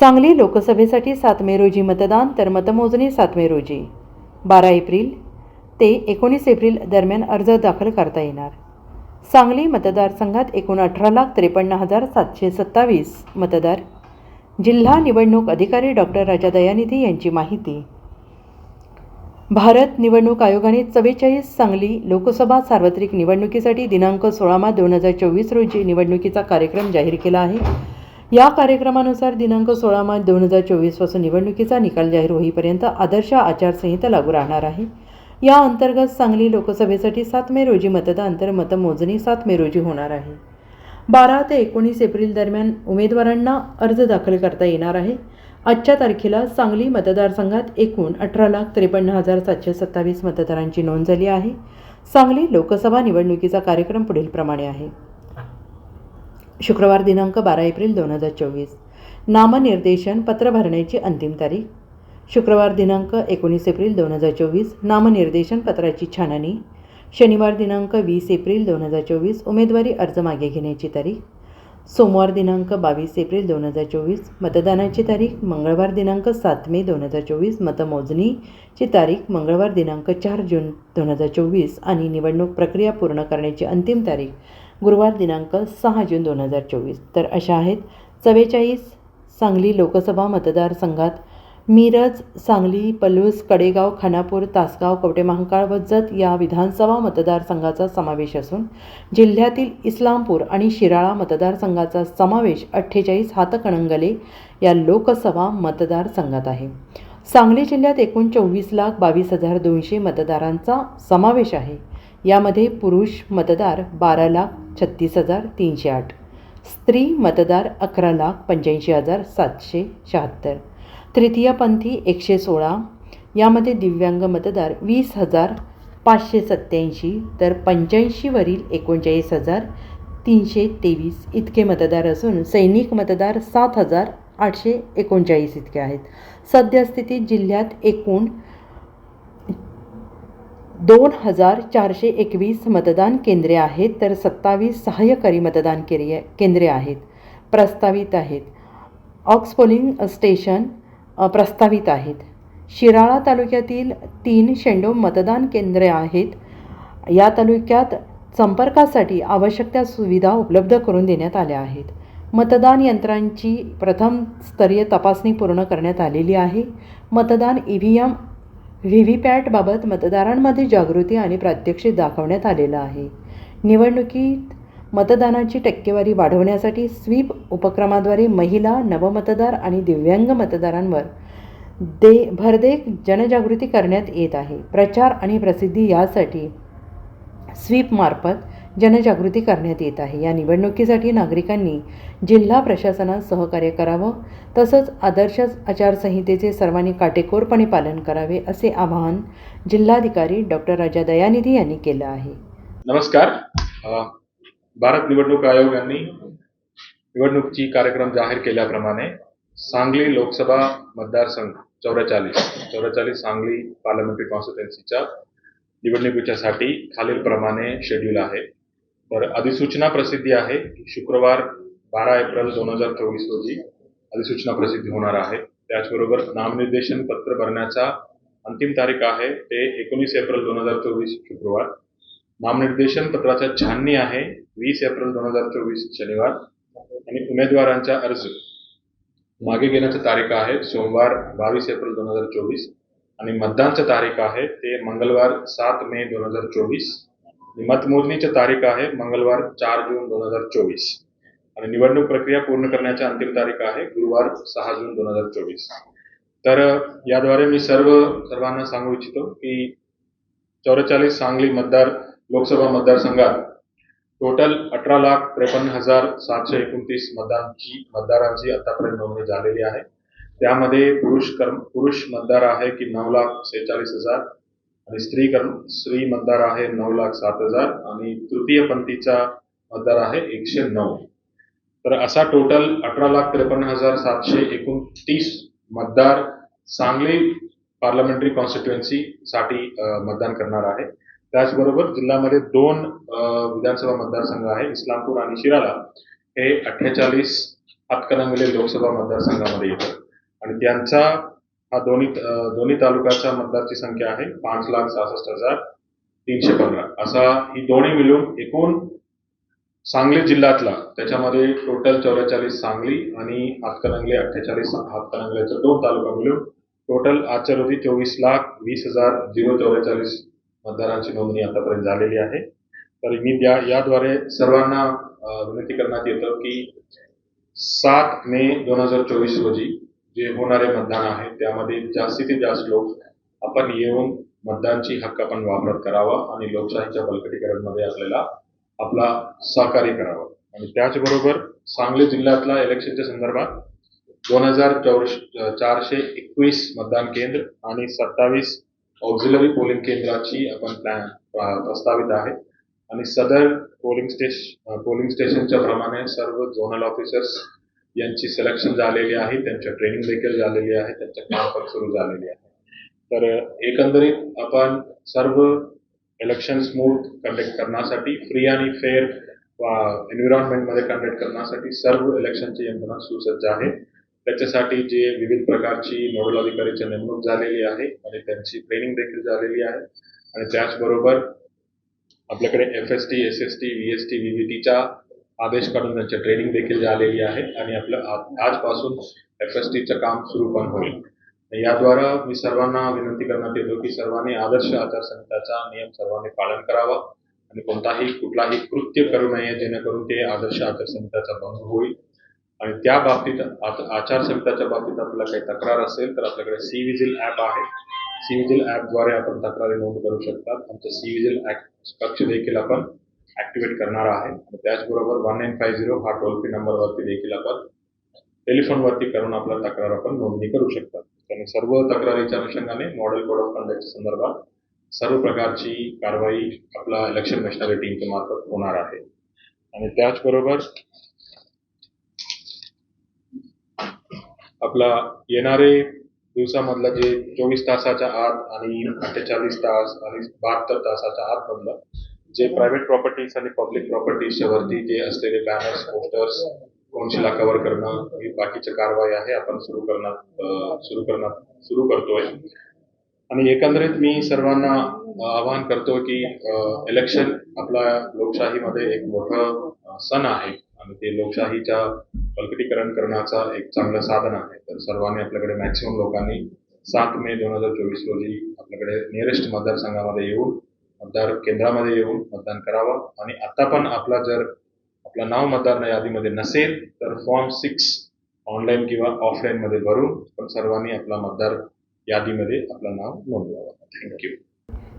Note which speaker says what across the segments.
Speaker 1: सांगली लोकसभेसाठी सात मे रोजी मतदान तर मतमोजणी सात मे रोजी. बारा एप्रिल ते एकोणीस एप्रिल दरम्यान अर्ज दाखल करता येणार. सांगली मतदारसंघात एकूण अठरा लाख त्रेपन्न हजार सातशे सत्तावीस मतदार जिल्हा निवडणूक अधिकारी डॉक्टर राजा दयानिधी यांची माहिती. भारत निवडणूक आयोगाने चव्वेचाळीस सांगली लोकसभा सार्वत्रिक निवडणुकीसाठी दिनांक सोळा मार्च दोन हजार चोवीस रोजी निवडणुकीचा कार्यक्रम जाहीर केला आहे. या कार्यक्रमानुसार दिनांक सोळा मार्च दोन हजार चोवीसपासून निवडणुकीचा निकाल जाहीर होईपर्यंत आदर्श आचारसंहिता लागू राहणार आहे. या अंतर्गत सांगली लोकसभेसाठी सात मे रोजी मतदान तर मतमोजणी सात मे रोजी होणार आहे. बारा ते एकोणीस एप्रिल दरम्यान उमेदवारांना अर्ज दाखल करता येणार आहे. आजच्या तारखेला सांगली मतदारसंघात एकूण अठरा लाख त्रेपन्न हजार सातशे सत्तावीस मतदारांची नोंद झाली आहे. सांगली लोकसभा निवडणुकीचा कार्यक्रम पुढीलप्रमाणे आहे. शुक्रवार दिनांक बारा एप्रिल दोन हजार चोवीस. नामनिर्देशन पत्र भरण्याची अंतिम तारीख. शुक्रवार दिनांक एकोणीस एप्रिल दोन हजार चोवीस. नामनिर्देशन पत्राची छाननी. शनिवार दिनांक वीस एप्रिल दोन हजार चोवीस. उमेदवारी अर्ज मागे घेण्याची तारीख. सोमवार दिनांक बावीस एप्रिल दोन हजार चोवीस. मतदानाची तारीख. मंगळवार दिनांक सात मे दोन हजार चोवीस. मतमोजणीची तारीख. मंगळवार दिनांक चार जून दोन हजार चोवीस. आणि निवडणूक प्रक्रिया पूर्ण करण्याची अंतिम तारीख. गुरुवार दिनांक सहा जून दोन हजार चोवीस. तर अशा आहेत चव्वेचाळीस सांगली लोकसभा मतदारसंघात मिरज सांगली पलूस कडेगाव खानापूर तासगाव कवटेमहांकाळ व जत या विधानसभा मतदारसंघाचा समावेश असून जिल्ह्यातील इस्लामपूर आणि शिराळा मतदारसंघाचा समावेश अठ्ठेचाळीस हातकणंगले या लोकसभा मतदारसंघात आहे. सांगली जिल्ह्यात एकूण चोवीस लाख बावीस हजार दोनशे मतदारांचा समावेश आहे. यामध्ये पुरुष मतदार बारा लाख छत्तीस हजार तीनशे आठ. स्त्री मतदार अकरा लाख पंच्याऐंशी हजार सातशे शहात्तर. तृतीयपंथी एकशे सोळा. यामध्ये दिव्यांग मतदार वीस हजार पाचशे सत्त्याऐंशी तर पंच्याऐंशीवरील एकोणचाळीस हजार तीनशे तेवीस इतके मतदार असून सैनिक मतदार सात हजार आठशे एकोणचाळीस इतके आहेत. सद्यस्थितीत जिल्ह्यात एकूण दोन हजार चारशे एकवीस मतदान केंद्रे आहेत तर सत्तावीस सहाय्यकारी मतदान केंद्रे केंद्रे आहेत प्रस्तावित आहेत. ऑक्स पोलिंग स्टेशन प्रस्तावित आहेत. शिराळा तालुक्यातील तीन शेंडो मतदान केंद्रे आहेत. या तालुक्यात संपर्कासाठी आवश्यक त्या सुविधा उपलब्ध करून देण्यात आल्या आहेत. मतदान यंत्रांची प्रथम स्तरीय तपासणी पूर्ण करण्यात आलेली आहे. मतदान E V M V V पॅटबाबत मतदारांमध्ये जागृती आणि प्रात्यक्षिक दाखवण्यात आलेलं आहे. निवडणुकीत मतदानाची टक्केवारी वाढवण्यासाठी स्वीप उपक्रमाद्वारे महिला नवमतदार आणि दिव्यांग मतदारांवर दे भरदेख जनजागृती करण्यात येत आहे. प्रचार आणि प्रसिद्धी यासाठी स्वीपमार्फत जनजागृती करण्यात येत आहे. या निवडणुकीसाठी नागरिकांनी जिल्हा प्रशासनात सहकार्य करावं तसंच आदर्श आचारसंहितेचे सर्वांनी काटेकोरपणे पालन करावे असे आवाहन जिल्हाधिकारी डॉक्टर राजा दयानिधी यांनी केलं आहे.
Speaker 2: नमस्कार. भारत निवडणूक आयोग यांनी निवडणुकीची कार्यक्रम जाहीर केल्याप्रमाणे सांगली लोकसभा मतदारसंघ चौवेचाळीस चौवेचाळीस सांगली पार्लमेंटरी कॉन्स्टिट्युन्सीच्या निवडणुकीच्यासाठी खालीलप्रमाणे शेड्यूल आहे. बरं अधिसूचना प्रसिद्धी आहे. शुक्रवार बारा एप्रिल दोन हजार चोवीस रोजी अधिसूचना प्रसिद्धी होणार आहे. त्याचबरोबर नामनिर्देशन पत्र भरण्याचा अंतिम तारीख आहे. ते एकोणीस एप्रिल दोन हजार चोवीस शुक्रवार. नामनिर्देशन पत्राचा छाननी आहे. वीस एप्रिल दोन हजार चोवीस शनिवार. आणि उमेदवारांचा अर्ज. मागे घेण्याची तारीख आहे सोमवार बावीस एप्रिल दोन हजार चोवीस. आणि मतदानचं तारीख आहे ते मंगळवार सात मे दोन हजार चोवीस. मतमोजणीची तारीख आहे मंगळवार चार जून दोन हजार चोवीस. आणि निवडणूक प्रक्रिया पूर्ण करण्याची अंतिम तारीख आहे गुरुवार सहा जून दोन हजार चोवीस. तर याद्वारे मी सर्व सर्वांना सांगू इच्छितो की चौवेचाळीस सांगली मतदार लोकसभा मतदारसंघात टोटल अठरा लाख त्रेपन्न हजार सातशे एकोणतीस मतदानची मतदारांची आतापर्यंत नोंदणी झालेली आहे. त्यामध्ये पुरुष कर्म पुरुष मतदार आहे की नऊ लाख सेहेचाळीस हजार आणि स्त्री स्त्री मतदार आहे नऊ लाख सात हजार आणि तृतीय पंथीचा मतदार आहे एकशे नऊ. तर असा टोटल अठरा लाख त्रेपन्न हजार सातशे एकोणतीस मतदार सांगली पार्लमेंटरी कॉन्स्टिट्युएन्सी साठी मतदान करणार आहे. त्याचबरोबर जिल्ह्यामध्ये दोन विधानसभा मतदारसंघ आहे इस्लामपूर आणि शिराला हे अठ्ठेचाळीस हातकणंगले लोकसभा मतदारसंघामध्ये येतात आणि त्यांचा हा दोन्ही दोन्ही तालुक्याच्या मतदारची संख्या आहे. पाच लाख सहासष्ट हजार तीनशे पंधरा. असा ही दोन्ही मिळून एकूण सांगली जिल्ह्यातला त्याच्यामध्ये टोटल चौवेचाळीस सांगली आणि हातकणंगले अठ्ठेचाळीस हातकणंगल्याचे दोन तालुका मिळून टोटल आजच्या रोजी चोवीस लाख वीस हजार झिरो चौवेचाळीस मतदारांची नोंदणी आतापर्यंत झालेली आहे. तर मी त्या याद्वारे सर्वांना विनंती करण्यात येतं की सात मे दोन हजार चोवीस रोजी जे होणारे मतदान आहे त्यामध्ये जास्तीत जास्त लोक आपण येऊन मतदानची हक्क आपण वापरत करावा आणि लोकशाहीच्या बळकटीकरणमध्ये आपल्याला आपला सहकार्य करावा. आणि त्याचबरोबर सांगली जिल्ह्यातला इलेक्शनच्या संदर्भात दोन हजार चारशे एकवीस मतदान केंद्र आणि सत्तावीस ऑक्झिलरी पोलिंग केंद्राची आपण प्लॅन प्रस्तावित आहे. आणि सदर पोलिंग स्टेशन पोलिंग स्टेशनच्या प्रमाणे सर्व झोनल ऑफिसर्स यांची सिलेक्शन झालेली आहे त्यांच्या ट्रेनिंग देखील झालेली आहे त्यांच्या काम सुरू झालेली आहे. तर एकंदरीत आपण सर्व इलेक्शन स्मूथ कंडक्ट करण्यासाठी फ्री आणि फेअर एन्व्हिरॉन्मेंटमध्ये कंडक्ट करण्यासाठी सर्व इलेक्शनची यंत्रणा सुसज्ज आहे. त्याच्यासाठी जे विविध प्रकारची नोडल अधिकारीची नेमणूक झालेली आहे आणि त्यांची ट्रेनिंग देखील झालेली आहे. आणि त्याचबरोबर आपल्याकडे F S T S S T V S T V V आदेश काढून त्यांची ट्रेनिंग देखील झालेली आहे आणि आपलं आजपासून एफ एस टीचं काम सुरू पण होईल. याद्वारा मी सर्वांना विनंती करण्यात येतो की सर्वांनी आदर्श आचारसंहिताचा नियम सर्वांनी पालन करावा आणि कोणताही कुठलाही कृत्य करू नये जेणेकरून ते आदर्श आचारसंहिताचा भंग होईल. आणि त्या बाबतीत आचारसंहिताच्या बाबतीत आपल्याला काही तक्रार असेल तर आपल्याकडे सी विजिल ॲप आहे. सी विजिल ॲपद्वारे आपण तक्रारी नोंद करू शकतात. आमचं सी विजिल कक्ष देखील आपण ऍक्टिव्हेट करणार आहे. आणि त्याचबरोबर वन नाईन फाय झिरो हा टोल फ्री नंबरवरती देखील आपण टेलिफोनवरती करून आपला तक्रार आपण नोंदणी करू शकतात आणि सर्व तक्रारीच्या अनुषंगाने मॉडेल कोड ऑफ कंडक्टच्या संदर्भात सर्व प्रकारची कारवाई आपला इलेक्शन मशिनरी टीमच्या मार्फत होणार आहे. आणि त्याचबरोबर आपला येणारे दिवसामधला जे चोवीस तासाच्या आत आणि अठ्ठेचाळीस तास आणि बहात्तर तासाच्या आतमधलं जे प्रायव्हेट प्रॉपर्टीज आणि पब्लिक प्रॉपर्टीजच्या वरती जे असलेले बॅनर्स पोस्टर्स कोणशिला कव्हर करणं ही बाकीची कारवाई आहे आपण सुरू करणार सुरू करणार सुरू करतोय. आणि एकंदरीत मी सर्वांना आवाहन करतो की इलेक्शन आपला लोकशाहीमध्ये एक मोठं सण आहे. आणि ते लोकशाहीच्या बलकटीकरण करण्याचा एक चांगलं साधन आहे. तर सर्वांनी आपल्याकडे मॅक्सिमम लोकांनी सात मे दोन हजार चोवीस रोजी आपल्याकडे नियरेस्ट मतदारसंघामध्ये येऊन मतदार केंद्रामध्ये येऊन मतदान करावं. आणि आता पण आपला जर आपलं नाव मतदार यादीमध्ये नसेल तर फॉर्म सिक्स ऑनलाईन किंवा ऑफलाईनमध्ये भरून पण सर्वांनी आपला मतदार यादीमध्ये आपलं नाव नोंदवावं. Thank you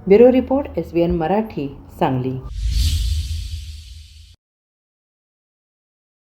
Speaker 1: bureau report S B N Marathi Sangli.